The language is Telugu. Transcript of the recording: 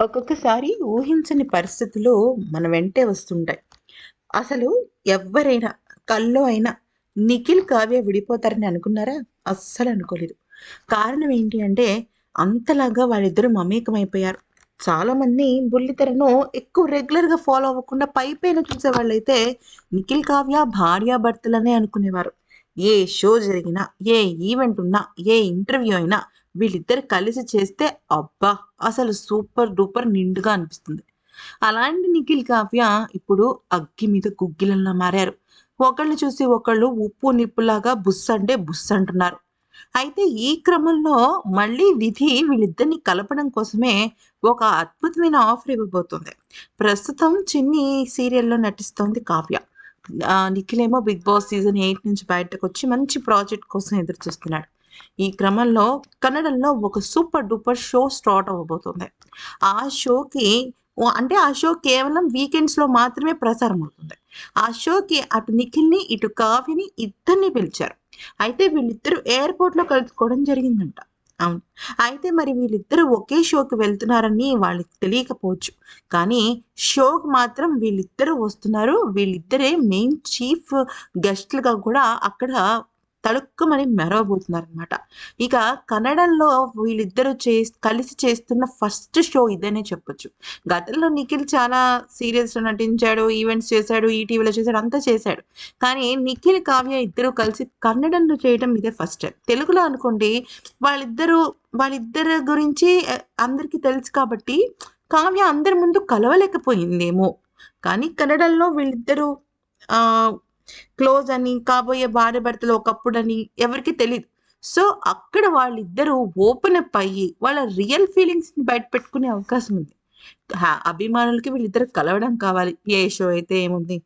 ఒక్కొక్కసారి ఊహించని పరిస్థితులు మన వెంటే వస్తుంటాయి. అసలు ఎవరైనా కల్లో అయినా నిఖిల్ కావ్య విడిపోతారని అనుకున్నారా? అస్సలు అనుకోలేదు. కారణం ఏంటి అంటే అంతలాగా వాళ్ళిద్దరూ మమేకమైపోయారు. చాలామంది బుల్లితెరను ఎక్కువ రెగ్యులర్గా ఫాలో అవ్వకుండా పై పైన చూసే నిఖిల్ కావ్య భార్యాభర్తలనే అనుకునేవారు. ఏ షో జరిగినా ఏ ఈవెంట్ ఉన్నా ఏ ఇంటర్వ్యూ అయినా వీళ్ళిద్దరు కలిసి చేస్తే అబ్బా అసలు సూపర్ డూపర్ నిండుగా అనిపిస్తుంది. అలాంటి నిఖిల్ కావ్య ఇప్పుడు అగ్గి మీద గుగ్గిలంలా మారారు. ఒకళ్ళు చూసి ఒకళ్ళు ఉప్పు నిప్పులాగా బుస్ అంటే బుస్ అంటున్నారు అయితే ఈ క్రమంలో మళ్ళీ విధి వీళ్ళిద్దరిని కలపడం కోసమే ఒక అద్భుతమైన ఆఫర్ ఇవ్వబోతుంది. ప్రస్తుతం చిన్ని సీరియల్లో నటిస్తోంది కావ్య. నిఖిలేమో బిగ్ బాస్ సీజన్ ఎయిట్ నుంచి బయటకు వచ్చి మంచి ప్రాజెక్ట్ కోసం ఎదురు చూస్తున్నాడు ఈ క్రమంలో కన్నడంలో ఒక సూపర్ డూపర్ షో స్టార్ట్ అవ్వబోతుంది. ఆ షోకి అంటే ఆ షో కేవలం వీకెండ్స్లో మాత్రమే ప్రసారం అవుతుంది. ఆ షోకి అటు నిఖిల్ని ఇటు కావ్యని ఇద్దరిని పిలిచారు. అయితే వీళ్ళిద్దరూ ఎయిర్పోర్ట్లో కలుసుకోవడం జరిగిందంట. అవును. అయితే మరి వీళ్ళిద్దరూ ఒకే షోకి వెళ్తున్నారని వాళ్ళకి తెలియకపోవచ్చు. కానీ షోకి మాత్రం వీళ్ళిద్దరూ వస్తున్నారు. వీళ్ళిద్దరే మెయిన్ చీఫ్ గెస్ట్లుగా కూడా అక్కడ తళుక్కుమని మెరవబోతున్నారు అనమాట ఇక కన్నడంలో వీళ్ళిద్దరూ చే కలిసి చేస్తున్న ఫస్ట్ షో ఇదనే చెప్పొచ్చు. గతంలో నిఖిల్ చాలా సీరియల్స్లో నటించాడు ఈవెంట్స్ చేశాడు ఈటీవీలో చేశాడు అంతా చేశాడు. కానీ నిఖిల్ కావ్య ఇద్దరు కలిసి కన్నడంలో చేయడం ఇదే ఫస్ట్ టైం. తెలుగులో అనుకోండి వాళ్ళిద్దరూ వాళ్ళిద్దరి గురించి అందరికీ తెలుసు కాబట్టి కావ్య అందరి ముందు కలవలేకపోయిందేమో. కానీ కన్నడంలో వీళ్ళిద్దరూ క్లోజ్ అని కాబోయే భార్య భర్తలు ఒకప్పుడని ఎవరికి తెలియదు సో అక్కడ వాళ్ళిద్దరూ ఓపెన్ అప్ అయ్యి వాళ్ళ రియల్ ఫీలింగ్స్ని బయట పెట్టుకునే అవకాశం ఉంది. అభిమానులకి వీళ్ళిద్దరు కలవడం కావాలి. ఏ షో అయితే ఏముంది?